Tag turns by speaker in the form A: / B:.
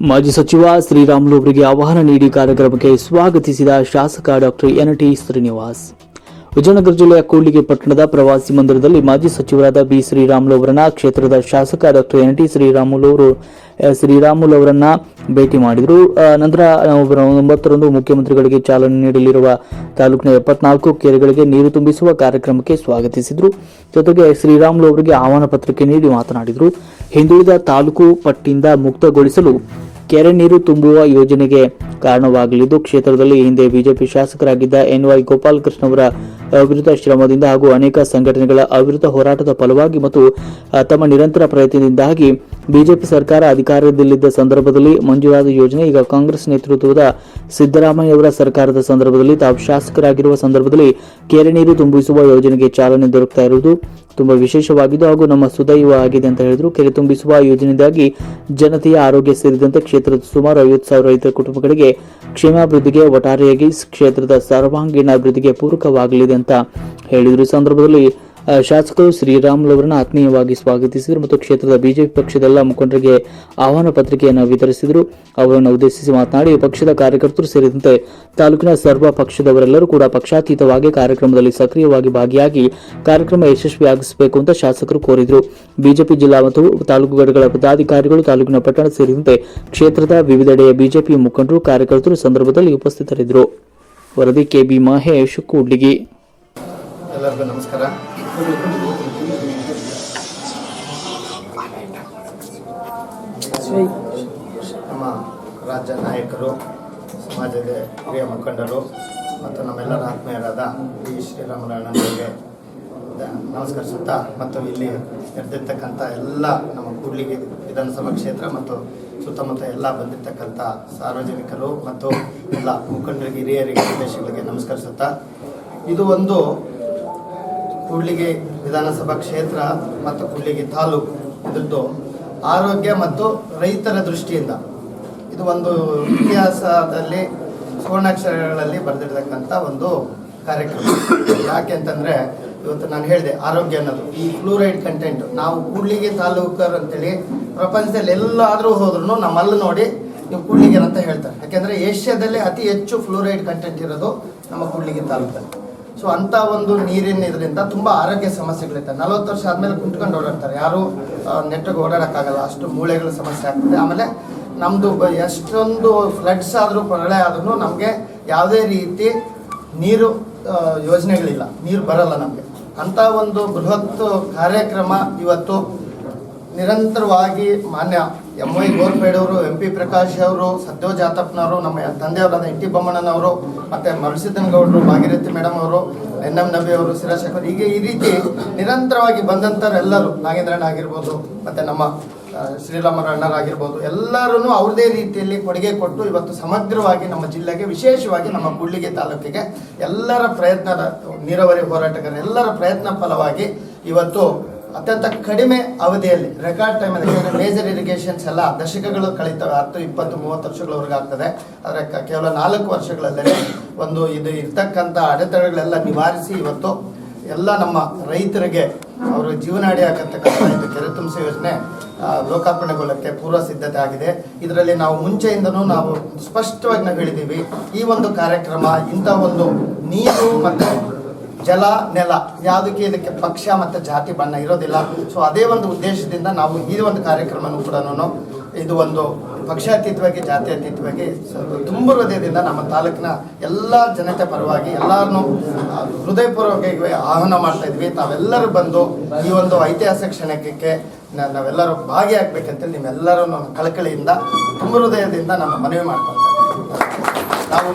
A: ಮಾಜಿ ಸಚಿವ ಶ್ರೀರಾಮುಲು ಅವರಿಗೆ ಆಹ್ವಾನ ನೀಡಿ ಕಾರ್ಯಕ್ರಮಕ್ಕೆ ಸ್ವಾಗತಿಸಿದ ಶಾಸಕ doctor N T Srinivas. Vijayanagara ಜಿಲ್ಲೆಯ ಕೂಡ್ಲಿಗೆ ಪಟ್ಟಣದ ಪ್ರವಾಸಿ ಮಂದಿರದಲ್ಲಿ ಮಾಜಿ ಸಚಿವರಾದ ಬಿ ಶ್ರೀರಾಮುಲು ಅವರನ್ನ ಕ್ಷೇತ್ರದ ಶಾಸಕ ಡಾಕ್ಟರ್ ಎನ್ ಟಿ ಶ್ರೀರಾಮುಲು ಅವರು ಶ್ರೀರಾಮುಲು ಅವರನ್ನ ಭೇಟಿ ಮಾಡಿದರು. ನಂತರ ನವೆಂಬರ್ ಒಂಬತ್ತರಂದು ಮುಖ್ಯಮಂತ್ರಿಗಳಿಗೆ ಚಾಲನೆ ನೀಡಲಿರುವ ತಾಲೂಕಿನ ಎಪ್ಪತ್ನಾಲ್ಕು ಕೆರೆಗಳಿಗೆ ನೀರು ತುಂಬಿಸುವ ಕಾರ್ಯಕ್ರಮಕ್ಕೆ ಸ್ವಾಗತಿಸಿದರು. ಜೊತೆಗೆ ಶ್ರೀರಾಮುಲು ಅವರಿಗೆ ಆಹ್ವಾನ ಪತ್ರಿಕೆ ನೀಡಿ ಮಾತನಾಡಿದರು. ಹಿಂದುಳಿದ ತಾಲೂಕು ಪಟ್ಟಿಯಿಂದ ಮುಕ್ತಗೊಳಿಸಲು ಕೆರೆ ನೀರು ತುಂಬುವ ಯೋಜನೆಗೆ ಕಾರಣವಾಗಲಿದ್ದು, ಕ್ಷೇತ್ರದಲ್ಲಿ ಹಿಂದೆ ಬಿಜೆಪಿ ಶಾಸಕರಾಗಿದ್ದ ಎನ್ ವೈ ಗೋಪಾಲಕೃಷ್ಣ ಅವರ ಅವಿರತ ಶ್ರಮದಿಂದ ಹಾಗೂ ಅನೇಕ ಸಂಘಟನೆಗಳ ಅವಿರತ ಹೋರಾಟದ ಫಲವಾಗಿ ಮತ್ತು ತಮ್ಮ ನಿರಂತರ ಪ್ರಯತ್ನದಿಂದಾಗಿ ಬಿಜೆಪಿ ಸರ್ಕಾರ ಅಧಿಕಾರದಲ್ಲಿದ್ದ ಸಂದರ್ಭದಲ್ಲಿ ಮಂಜೂರಾದ ಯೋಜನೆ ಈಗ ಕಾಂಗ್ರೆಸ್ ನೇತೃತ್ವದ ಸಿದ್ದರಾಮಯ್ಯ ಅವರ ಸರ್ಕಾರದ ಸಂದರ್ಭದಲ್ಲಿ ತಾವು ಶಾಸಕರಾಗಿರುವ ಸಂದರ್ಭದಲ್ಲಿ ಕೆರೆ ನೀರು ತುಂಬಿಸುವ ಯೋಜನೆಗೆ ಚಾಲನೆ ದೊರಕ್ತಾ ಇರುವುದು ತುಂಬಾ ವಿಶೇಷವಾಗಿದ್ದು ಹಾಗೂ ನಮ್ಮ ಸುದೈವ ಆಗಿದೆ ಅಂತ ಹೇಳಿದ್ರು. ಕೆರೆ ತುಂಬಿಸುವ ಯೋಜನೆಯಿಂದಾಗಿ ಜನತೆಯ ಆರೋಗ್ಯ ಸೇರಿದಂತೆ ಕ್ಷೇತ್ರದ ಸುಮಾರು ಐವತ್ತು ಸಾವಿರ ರೈತರ ಕುಟುಂಬಗಳಿಗೆ ಕ್ಷೇಮಾಭಿವೃದ್ಧಿಗೆ ಒಟ್ಟಾರೆಯಾಗಿ ಕ್ಷೇತ್ರದ ಸರ್ವಾಂಗೀಣ ಅಭಿವೃದ್ಧಿಗೆ ಪೂರಕವಾಗಲಿದೆ ಅಂತ ಹೇಳಿದರು. ಸಂದರ್ಭದಲ್ಲಿ ಶಾಸಕರು ಶ್ರೀರಾಮುಲು ಅವರನ್ನು ಆತ್ಮೀಯವಾಗಿ ಸ್ವಾಗತಿಸಿದರು ಮತ್ತು ಕ್ಷೇತ್ರದ ಬಿಜೆಪಿ ಪಕ್ಷದ ಎಲ್ಲ ಮುಖಂಡರಿಗೆ ಆಹ್ವಾನ ಪತ್ರಿಕೆಯನ್ನು ವಿತರಿಸಿದರು. ಅವರನ್ನು ಉದ್ದೇಶಿಸಿ ಮಾತನಾಡಿ, ಪಕ್ಷದ ಕಾರ್ಯಕರ್ತರು ಸೇರಿದಂತೆ ತಾಲೂಕಿನ ಸರ್ವ ಪಕ್ಷದವರೆಲ್ಲರೂ ಕೂಡ ಪಕ್ಷಾತೀತವಾಗಿ ಕಾರ್ಯಕ್ರಮದಲ್ಲಿ ಸಕ್ರಿಯವಾಗಿ ಭಾಗಿಯಾಗಿ ಕಾರ್ಯಕ್ರಮ ಯಶಸ್ವಿಯಾಗಿಸಬೇಕು ಅಂತ ಶಾಸಕರು ಕೋರಿದರು. ಬಿಜೆಪಿ ಜಿಲ್ಲಾ ಮತ್ತು ತಾಲೂಕು ಘಟಕಗಳ ಪದಾಧಿಕಾರಿಗಳು, ತಾಲೂಕಿನ ಪಟ್ಟಣ ಸೇರಿದಂತೆ ಕ್ಷೇತ್ರದ ವಿವಿಧೆಡೆಯ ಬಿಜೆಪಿ ಮುಖಂಡರು, ಕಾರ್ಯಕರ್ತರು ಸಂದರ್ಭದಲ್ಲಿ ಉಪಸ್ಥಿತರಿದ್ದರು. ವರದಿ ಕೆಬಿ ಮಹೇಶ್ ಕೂಡ್ಲಿಗಿ
B: ಎಲ್ಲರಿಗೂ ನಮಸ್ಕಾರ. ನಮ್ಮ ರಾಜ್ಯ ನಾಯಕರು, ಸಮಾಜದ ಹಿರಿಯ ಮುಖಂಡರು ಮತ್ತು ನಮ್ಮೆಲ್ಲರ ಆತ್ಮೀಯರಾದ ವಿ. ಶ್ರೀರಾಮನಾರಾಯಣನವರಿಗೆ ನಮಸ್ಕರಿಸುತ್ತಾ ಮತ್ತು ಇಲ್ಲಿ ನೆರೆದಿರ್ತಕ್ಕಂಥ ಎಲ್ಲ ನಮ್ಮ ಕೂಡ್ಲಿಗಿ ವಿಧಾನಸಭಾ ಕ್ಷೇತ್ರ ಮತ್ತು ಸುತ್ತಮುತ್ತ ಎಲ್ಲ ಬಂದಿರತಕ್ಕಂಥ ಸಾರ್ವಜನಿಕರು ಮತ್ತು ಎಲ್ಲ ಮುಖಂಡರಿಗೆ, ಹಿರಿಯರಿಗೆ ಉದ್ದೇಶಗಳಿಗೆ ನಮಸ್ಕರಿಸುತ್ತಾ. ಇದು ಒಂದು ಕೂಡ್ಲಿಗಿ ವಿಧಾನಸಭಾ ಕ್ಷೇತ್ರ ಮತ್ತು ಕೂಡ್ಲಿಗಿ ತಾಲೂಕು ಇದ್ರದ್ದು ಆರೋಗ್ಯ ಮತ್ತು ರೈತರ ದೃಷ್ಟಿಯಿಂದ. ಇದು ಒಂದು ಇತಿಹಾಸದಲ್ಲಿ ಸುವರ್ಣಾಕ್ಷರಗಳಲ್ಲಿ ಬರೆದಿರ್ತಕ್ಕಂಥ ಒಂದು ಕಾರ್ಯಕ್ರಮ. ಯಾಕೆ ಅಂತಂದರೆ ಇವತ್ತು ನಾನು ಹೇಳಿದೆ ಆರೋಗ್ಯ ಅನ್ನೋದು. ಈ ಫ್ಲೂರೈಡ್ ಕಂಟೆಂಟ್ ನಾವು ಕೂಡ್ಲಿಗಿ ತಾಲೂಕರು ಅಂತೇಳಿ ಪ್ರಪಂಚದಲ್ಲಿ ಎಲ್ಲಾದರೂ ಹೋದ್ರೂ ನಮ್ಮಲ್ಲಿ ನೋಡಿ ನೀವು ಕೂಡ್ಲಿಗಿ ಅಂತ ಹೇಳ್ತಾರೆ. ಯಾಕೆಂದರೆ ಏಷ್ಯಾದಲ್ಲೇ ಅತಿ ಹೆಚ್ಚು ಫ್ಲೂರೈಡ್ ಕಂಟೆಂಟ್ ಇರೋದು ನಮ್ಮ ಕೂಡ್ಲಿಗಿ ತಾಲೂಕಲ್ಲಿ. ಸೊ ಅಂತ ಒಂದು ನೀರಿನ ಇದರಿಂದ ತುಂಬಾ ಆರೋಗ್ಯ ಸಮಸ್ಯೆಗಳಿರ್ತವೆ ನಲವತ್ತು ವರ್ಷ ಆದ್ಮೇಲೆ ಕುಂತ್ಕೊಂಡು ಓಡಾಡ್ತಾರೆ. ಯಾರು ನೆಟ್ಟಗೆ ಓಡಾಡಕ್ಕಾಗಲ್ಲ. ಅಷ್ಟು ಮೂಳೆಗಳ ಸಮಸ್ಯೆ ಆಗ್ತದೆ. ಆಮೇಲೆ ನಮ್ದು ಎಷ್ಟೊಂದು ಫ್ಲಡ್ಸ್ ಆದರೂ ಪ್ರಳಯ ಆದ್ರೂ ನಮಗೆ ಯಾವುದೇ ರೀತಿ ನೀರು ಯೋಜನೆಗಳಿಲ್ಲ. ನೀರು ಬರಲ್ಲ ನಮಗೆ. ಅಂತ ಒಂದು ಬೃಹತ್ ಕಾರ್ಯಕ್ರಮ ಇವತ್ತು ನಿರಂತರವಾಗಿ ಮಾನ್ಯ ಎಂ ವೈ ಗೋರ್ಪೇಡವರು, ಎಂ ಪಿ ಪ್ರಕಾಶ್ ಅವರು, ಸದ್ಯೋ ಜಾತಪ್ಪನವರು ನಮ್ಮ ತಂದೆಯವರಾದ ಟಿ ಬೊಮ್ಮಣ್ಣನವರು, ಮತ್ತೆ ಮರುಸಿದ್ದನಗೌಡರು ಭಾಗೀರಥಿ ಮೇಡಮ್ ಅವರು, ಎನ್ ಎಂ ನಬಿ ಅವರು ಶಿರಾಶೇಖರ್ ಹೀಗೆ ಈ ರೀತಿ ನಿರಂತರವಾಗಿ ಬಂದಂಥವರೆಲ್ಲರೂ ನಾಗೇಂದ್ರಣ್ಣ ಆಗಿರ್ಬೋದು, ಮತ್ತೆ ನಮ್ಮ ಶ್ರೀರಾಮರಣ್ಣರಾಗಿರ್ಬೋದು ಎಲ್ಲರೂ ಅವ್ರದೇ ರೀತಿಯಲ್ಲಿ ಕೊಡುಗೆ ಕೊಟ್ಟು ಇವತ್ತು ಸಮಗ್ರವಾಗಿ ನಮ್ಮ ಜಿಲ್ಲೆಗೆ, ವಿಶೇಷವಾಗಿ ನಮ್ಮ ಕೂಡ್ಲಿಗೆ ತಾಲೂಕಿಗೆ ಎಲ್ಲರ ಪ್ರಯತ್ನದ ನೀರಾವರಿ ಹೋರಾಟಗಾರ, ಎಲ್ಲರ ಪ್ರಯತ್ನ ಫಲವಾಗಿ ಇವತ್ತು ಅತ್ಯಂತ ಕಡಿಮೆ ಅವಧಿಯಲ್ಲಿ ರೆಕಾರ್ಡ್ ಟೈಮಲ್ಲಿ ಮೇಜರ್ ಇರಿಗೇಷನ್ಸ್ ಎಲ್ಲ ದಶಕಗಳು ಕಳೀತವೆ ಹತ್ತು, ಇಪ್ಪತ್ತು, ಮೂವತ್ತು ವರ್ಷಗಳವರೆಗೆ ಆಗ್ತದೆ. ಆದರೆ ಕೇವಲ ನಾಲ್ಕು ವರ್ಷಗಳಲ್ಲೇ ಒಂದು ಇದು ಇರ್ತಕ್ಕಂಥ ಅಡೆತಡೆಗಳೆಲ್ಲ ನಿವಾರಿಸಿ ಇವತ್ತು ಎಲ್ಲ ನಮ್ಮ ರೈತರಿಗೆ ಅವರ ಜೀವನಾಡಿ ಆಗತಕ್ಕಂಥ ಇದು ಕೆರೆ ತುಂಬಿಸಿ ಯೋಜನೆ ಲೋಕಾರ್ಪಣೆಗೊಳ್ಳಕ್ಕೆ ಪೂರ್ವ ಸಿದ್ಧತೆ ಆಗಿದೆ. ಇದರಲ್ಲಿ ನಾವು ಮುಂಚೆಯಿಂದನೂ ನಾವು ಸ್ಪಷ್ಟವಾಗಿ ನಾವು ಹೇಳಿದ್ದೀವಿ, ಈ ಒಂದು ಕಾರ್ಯಕ್ರಮ ಇಂಥ ಒಂದು ನೀರು ಮತ್ತು ಜಲ, ನೆಲ, ಯಾವುದಕ್ಕೆ ಇದಕ್ಕೆ ಪಕ್ಷ ಮತ್ತು ಜಾತಿ ಬಣ್ಣ ಇರೋದಿಲ್ಲ ಸೊ ಅದೇ ಒಂದು ಉದ್ದೇಶದಿಂದ ನಾವು ಈ ಒಂದು ಕಾರ್ಯಕ್ರಮನೂ ಕೂಡ ಇದು ಒಂದು ಪಕ್ಷಾತೀತವಾಗಿ ಜಾತ್ಯತೀತವಾಗಿ ತುಂಬ ಹೃದಯದಿಂದ ನಮ್ಮ ತಾಲೂಕಿನ ಎಲ್ಲ ಜನತೆ ಪರವಾಗಿ ಎಲ್ಲರನ್ನೂ ಹೃದಯಪೂರ್ವಕವಾಗಿ ಆಹ್ವಾನ ಮಾಡ್ತಾ ಇದ್ವಿ ತಾವೆಲ್ಲರೂ ಬಂದು ಈ ಒಂದು ಐತಿಹಾಸಿಕ ಕ್ಷಣಕ್ಕೆ ನಾವೆಲ್ಲರೂ ಭಾಗಿಯಾಗಬೇಕಂತೇಳಿ ನಿಮ್ಮೆಲ್ಲರೂ ಕಳಕಳಿಯಿಂದ, ತುಂಬ ಹೃದಯದಿಂದ ನಮ್ಮ ಮನವಿ ಮಾಡ್ಕೊಳ್ತಾ ಇದ್ದೀವಿ. ನಾವು